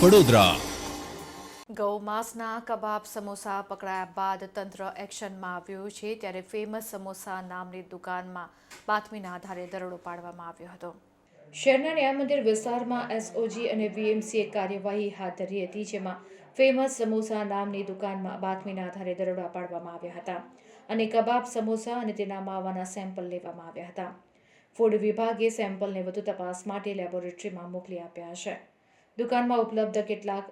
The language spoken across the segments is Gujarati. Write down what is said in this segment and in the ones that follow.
વડોદરા ગૌમાંસના કબાબ સમોસા પકડાયા બાદ તંત્ર એક્શનમાં આવ્યું છે ત્યારે ફેમસ સમોસા નામની દુકાનમાં બાતમીના આધારે દરોડો પાડવામાં આવ્યો હતો. શહેરના ન્યાય મંદિર વિસ્તારમાં એસઓજી અને વીએમસીએ કાર્યવાહી હાથ ધરી હતી, જેમાં ફેમસ સમોસા નામની દુકાનમાં બાતમીના આધારે દરોડા પાડવામાં આવ્યા હતા અને કબાબ સમોસા અને તેના માવાના સેમ્પલ લેવામાં આવ્યા હતા. ફૂડ વિભાગે સેમ્પલને વધુ તપાસ માટે લેબોરેટરીમાં મોકલી આપ્યા છે. દુકાનમાં ઉપલબ્ધ કેટલાક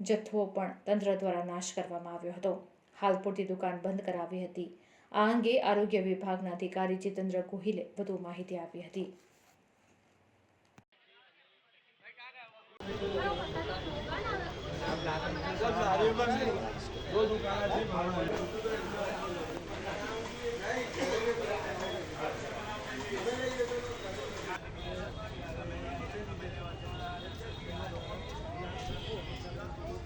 જથ્થો પણ તંત્ર દ્વારા નાશ કરવામાં આવ્યો હતો. હાલ પૂરતી દુકાન બંધ કરાવી હતી. આ અંગે આરોગ્ય વિભાગના અધિકારી જીતેન્દ્ર ગોહિલે વધુ માહિતી આપી હતી. આ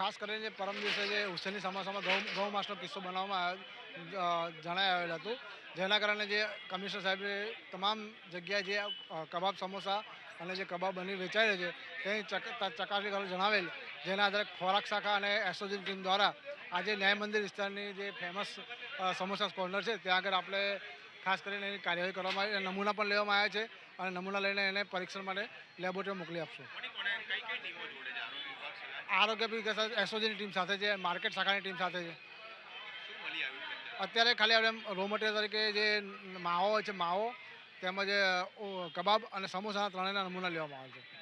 ખાસ કરીને પરમ દિવસે જે હુસેનની સમાસામાં ગૌ ગૌ માસનો કિસ્સો બનાવવામાં જણાઈ આવેલ હતું. જેના કારણે જે કમિશનર સાહેબે તમામ જગ્યાએ જે કબાબ સમોસા અને જે કબાબ બની વેચાય છે, તેની ચકાસણી કરવા જણાવેલ. જેના આધારે ખોરાક શાખા અને એસઓજી ટીમ દ્વારા આજે ન્યાય મંદિર વિસ્તારની જે ફેમસ સમોસા કોર્નર છે, ત્યાં આગળ આપણે ખાસ કરીને એની કાર્યવાહી કરવામાં આવી. નમૂના પણ લેવામાં આવ્યા છે અને નમૂના લઈને એને પરીક્ષણ માટે લેબોરેટરી મોકલી આપશું. આરોગ્ય વિકાસ એસઓજીની ટીમ સાથે છે, માર્કેટ શાખાની ટીમ સાથે છે. અત્યારે ખાલી આપણે રો મટીરિયલ તરીકે જે માવો છે, માવો, તેમજ કબાબ અને સમોસાના ત્રણેયના નમૂના લેવામાં આવે છે.